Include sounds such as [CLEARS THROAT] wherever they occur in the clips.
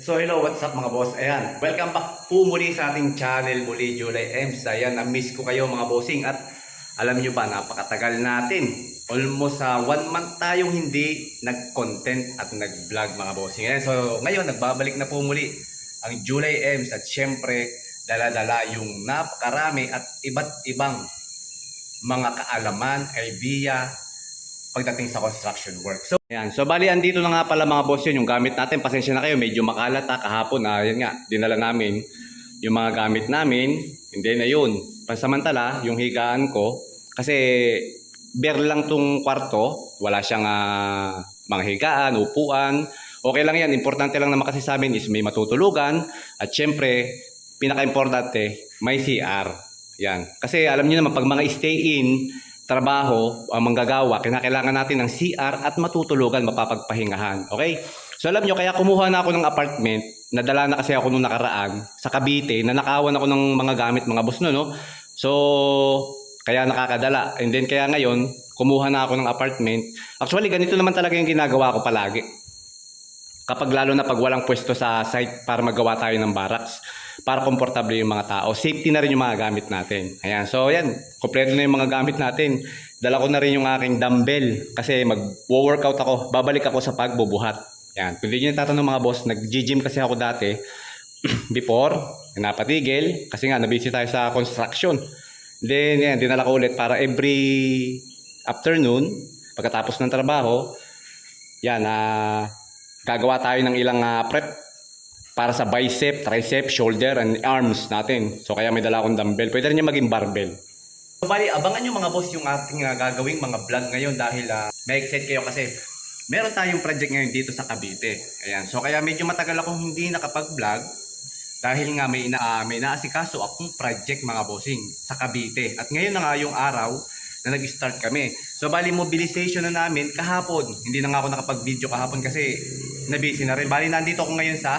So hello, what's up mga boss? Ayan, welcome back po muli sa ating channel muli, July Ems. Ayan, na-miss ko kayo mga bossing at alam nyo ba, napakatagal natin. Almost sa one month tayong hindi nag-content at nag-vlog mga bossing. Ayan, so ngayon, nagbabalik na po muli ang July Ems at syempre, dala-dala yung napakarami at iba't ibang mga kaalaman, idea, pagdating sa construction work. So, ayan. So, bali, andito na nga pala mga boss yun, yung gamit natin. Pasensya na kayo, medyo makalat ha, kahapon. Ah, yun nga, dinala namin yung mga gamit namin. Hindi na yun. Pansamantala, yung higaan ko, kasi bare lang tong kwarto, wala siyang ah, mga higaan, upuan. Okay lang yan. Importante lang naman kasi sa amin is may matutulugan. At syempre, pinaka-importante, may CR. Yan. Kasi alam niyo naman, pag mga stay-in, trabaho, ang manggagawa, kinakailangan natin ng CR at matutulugan, mapapagpahingahan. Okay? So alam nyo, kaya kumuha na ako ng apartment, nadala na kasi ako nung nakaraan sa Cavite, na nakawan ako ng mga gamit, mga boss no, no? So, kaya nakakadala. And then kaya ngayon, kumuha na ako ng apartment. Actually, ganito naman talaga yung ginagawa ko palagi. Kapag lalo na pag walang pwesto sa site para magawa tayo ng barracks para komportable yung mga tao. Safety na rin yung mga gamit natin. Ayan. So, ayan. Kompleto na yung mga gamit natin. Dala ko na rin yung aking dumbbell kasi mag-workout ako. Babalik ako sa pagbubuhat. Ayan. Hindi nyo tatanong mga boss, nag-gym kasi ako dati [CLEARS THROAT] before. Napatigil kasi nga nabisi tayo sa construction. Then, yan, dinala ko ulit para every afternoon, pagkatapos ng trabaho, yan, ah, gagawa tayo ng ilang ah, prep para sa bicep, tricep, shoulder, and arms natin. So kaya may dala akong dumbbell. Pwede rin yung maging barbell. So bali, abangan nyo mga boss yung ating uh, gagawing mga vlog ngayon dahil uh, may excited kayo kasi meron tayong project ngayon dito sa Cavite. Ayan. So kaya medyo matagal akong hindi nakapag-vlog dahil nga may, ina, ah, may naasikaso akong project mga bossing sa Cavite. At ngayon na nga yung araw na nag-start kami. So bali mobilization na namin kahapon. Hindi na nga ako nakapag-video kahapon kasi nabisi na rin. Bali nandito ako ngayon sa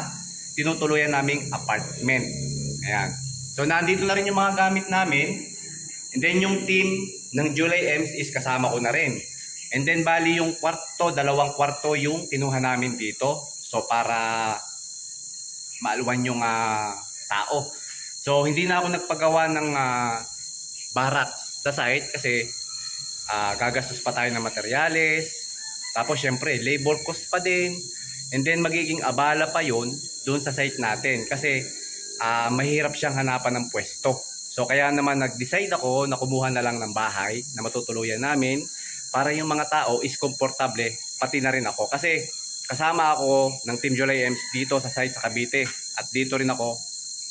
tinutuluyan naming apartment. Ayan. So nandito na rin yung mga gamit namin. And then yung team ng July Ems is kasama ko na rin. And then bali yung kwarto, dalawang kwarto yung kinuha namin dito. So para maaluwan yung ah, tao. So hindi na ako nagpagawa ng uh, barak sa site kasi ah, gagastos pa tayo ng materyales. Tapos syempre labor cost pa din. And then magiging abala pa yon doon sa site natin kasi ah, mahirap siyang hanapan ng pwesto. So kaya naman nag-decide ako na kumuha na lang ng bahay na matutuluyan namin para yung mga tao is komportable pati na rin ako kasi kasama ako ng Team July Ems dito sa site sa Cavite at dito rin ako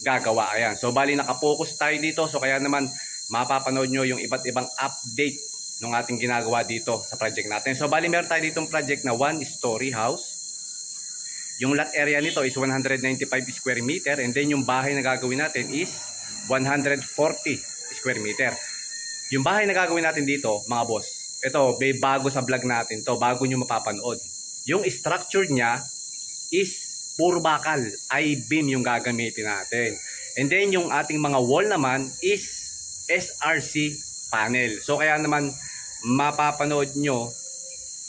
gagawa. Ayan. So bali nakapokus tayo dito so kaya naman mapapanood nyo yung iba't ibang update ng ating ginagawa dito sa project natin. So bali meron tayo ditong project na one story house yung lot area nito is 195 square meter and then yung bahay na gagawin natin is 140 square meter. Yung bahay na gagawin natin dito, mga boss, ito, may bago sa vlog natin to, bago nyo mapapanood. Yung structure niya is puro bakal, I-beam yung gagamitin natin. And then yung ating mga wall naman is SRC panel. So kaya naman mapapanood nyo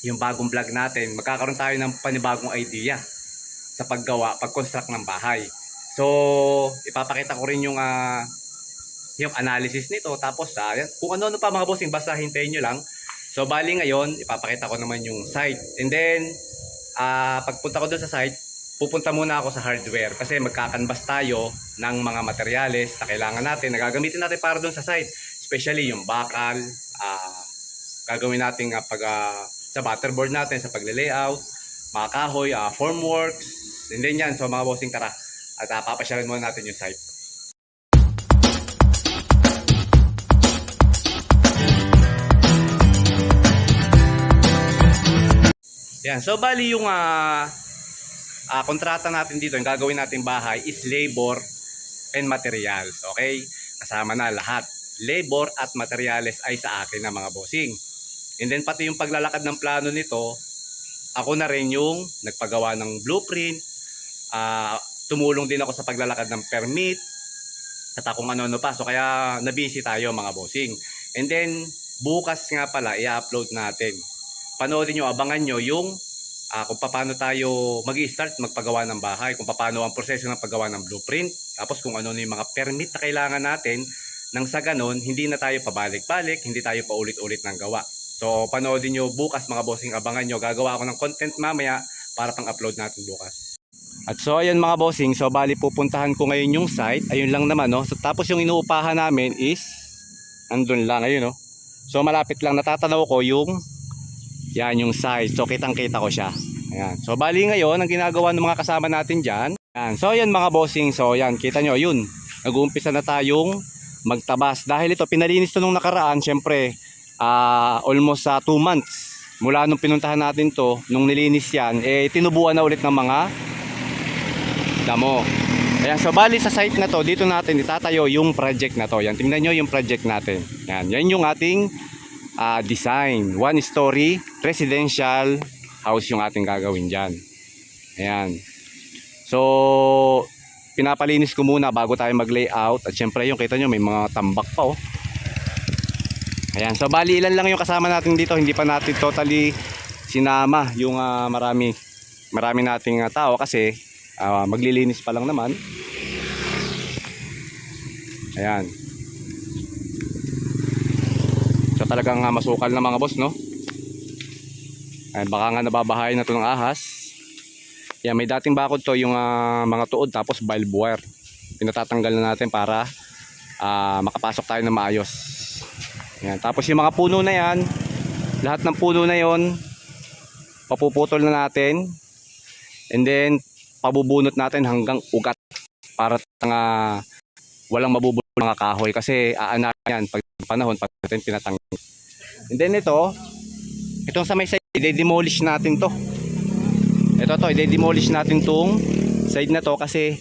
yung bagong vlog natin, magkakaroon tayo ng panibagong idea sa paggawa, pag-construct ng bahay. So, ipapakita ko rin yung ah, yung analysis nito tapos ah, yan, kung ano-ano pa mga bossing basta hintayin nyo lang. So, bali ngayon, ipapakita ko naman yung site. And then, ah, pagpunta ko doon sa site, pupunta muna ako sa hardware kasi magkakanbas tayo ng mga materyales na kailangan natin, na gagamitin natin para doon sa site. Especially yung bakal, ah, gagawin natin ah, pag ah, sa butterboard natin, sa pagle-layout, mga kahoy, ah, formworks, and then yan. So mga bossing tara, at uh, papasyalan muna natin yung site. Yan, so bali yung ah, ah, kontrata natin dito, yung gagawin natin bahay is labor and materials. Okay? Kasama na lahat. Labor at materials ay sa akin na mga bossing. And then pati yung paglalakad ng plano nito, ako na rin yung nagpagawa ng blueprint, ah, tumulong din ako sa paglalakad ng permit, at kung ano-ano pa. So kaya nabisi tayo mga bossing. And then bukas nga pala i-upload natin. Panoodin nyo, abangan nyo yung ah, kung paano tayo mag start magpagawa ng bahay, kung paano ang proseso ng paggawa ng blueprint, tapos kung ano yung mga permit na kailangan natin nang sa ganon, hindi na tayo pabalik-balik, hindi tayo paulit-ulit ng gawa. So, panoodin nyo bukas mga bossing, abangan nyo. Gagawa ako ng content mamaya para pang-upload natin bukas. At so, ayan mga bossing, so bali pupuntahan ko ngayon yung site. Ayun lang naman, no? So, tapos yung inuupahan namin is, andun lang, ayun, no? So, malapit lang, natatanaw ko yung, yan, yung site. So, kitang-kita ko siya. Ayan. So, bali ngayon, ang ginagawa ng mga kasama natin dyan, yan. So, ayan mga bossing, so, yan, kita nyo, yun. Nag-uumpisa na tayong magtabas. Dahil ito, pinalinis to nung nakaraan, syempre, ah almost sa 2 months. Mula nung pinuntahan natin to, nung nilinis yan, eh, tinubuan na ulit ng mga damo. Ayan, so bali sa site na to, dito natin itatayo yung project na to. Yan, tingnan nyo yung project natin. Yan, yan yung ating ah, design. One story, residential house yung ating gagawin dyan. Ayan. So, pinapalinis ko muna bago tayo mag-layout. At syempre yung kita nyo, may mga tambak pa oh. Ayan, so bali ilan lang yung kasama natin dito. Hindi pa natin totally sinama yung ah, marami marami nating ah, tao kasi ah, maglilinis pa lang naman. Ayan. So talagang ah, masukal na mga boss, no? Ayan, baka nga nababahay na to ng ahas. Yan, may dating bakod to yung ah, mga tuod tapos valve wire. Pinatatanggal na natin para ah, makapasok tayo na maayos. Yan, tapos yung mga puno na yan, lahat ng puno na yon papuputol na natin. And then pabubunot natin hanggang ugat para nga walang mabubulong mga kahoy kasi aanak yan pag panahon pag natin tinatanggal. And then ito, itong sa may side, i-demolish natin to. Ito to, i-demolish natin tong side na to kasi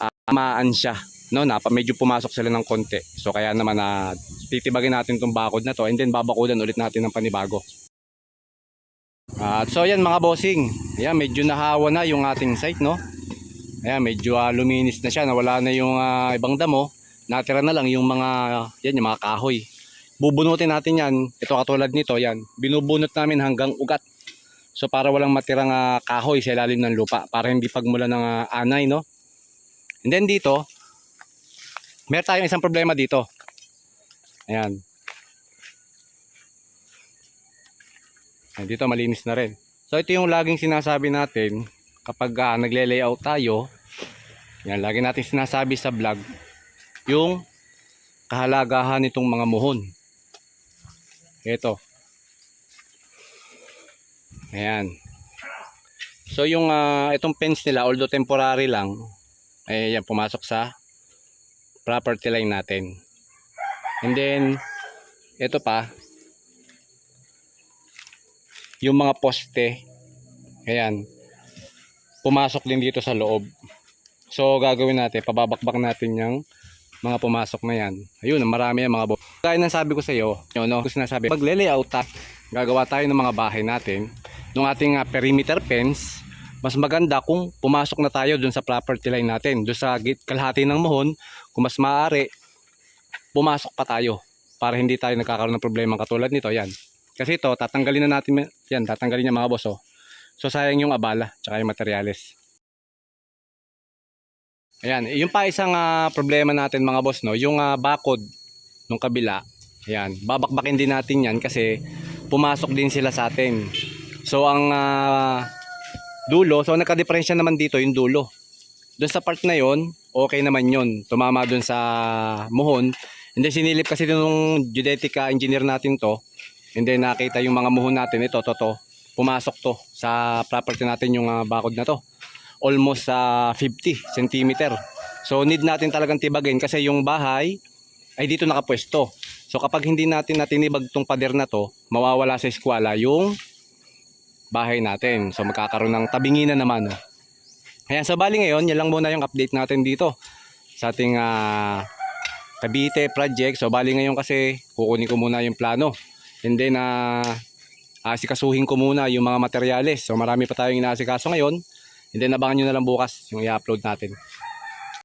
uh, amaan siya. No, napa medyo pumasok sila ng konti. So kaya naman na titibagin natin tong bakod na to and then babakudan ulit natin ng panibago. At so yan mga bossing. Ayan, medyo nahawa na yung ating site, no? Ayan, medyo ah, luminis na siya. Nawala na yung ah, ibang damo. Natira na lang yung mga, yan, yung mga kahoy. Bubunutin natin yan. Ito katulad nito, yan. Binubunot namin hanggang ugat. So para walang matirang ah, kahoy sa ilalim ng lupa. Para hindi pagmula ng ah, anay, no? And then dito, meron tayong isang problema dito. Ayan. Ayan, dito malinis na rin. So ito yung laging sinasabi natin kapag uh, nagle-layout tayo. Yan, lagi natin sinasabi sa vlog yung kahalagahan nitong mga muhon. Ito. Ayan. So yung ah, itong fence nila although temporary lang ay yan pumasok sa property line natin. And then ito pa yung mga poste ayan pumasok din dito sa loob so gagawin natin pababakbak natin yung mga pumasok na yan. Ayun marami yan mga bo kaya nang sabi ko sa iyo yun no? Sinasabi pag layout ta. Gagawa tayo ng mga bahay natin. Ng ating ah, perimeter fence mas maganda kung pumasok na tayo dun sa property line natin. Dun sa kalahati ng mohon kung mas maaari pumasok pa tayo para hindi tayo nagkakaroon ng problema katulad nito. Yan. Kasi ito, tatanggalin na natin, yan, tatanggalin niya mga boss, oh. So, sayang yung abala, tsaka yung materyales. Ayan, yung pa isang ah, problema natin mga boss, no, yung ah, bakod nung kabila, ayan, babakbakin din natin yan kasi pumasok din sila sa atin. So, ang ah, dulo, so nagka-diferensya naman dito yung dulo. Doon sa part na yon okay naman yon Tumama doon sa muhon. Hindi sinilip kasi nung geodetica engineer natin to, And then nakita yung mga muhon natin, ito, to, to, pumasok to sa property natin yung ah, bakod na to. Almost sa 50 cm. So need natin talagang tibagin kasi yung bahay ay dito nakapwesto. So kapag hindi natin natinibag tong pader na to, mawawala sa eskwela yung bahay natin. So magkakaroon ng tabingi na naman. Oh. Ayan, so bali ngayon, yan lang muna yung update natin dito sa ating ah, Cavite project. So bali ngayon kasi kukunin ko muna yung plano. And then, uh, asikasuhin ko muna yung mga materyales. So, marami pa tayong inaasikaso ngayon. And then, abangan nyo na lang bukas yung i-upload natin.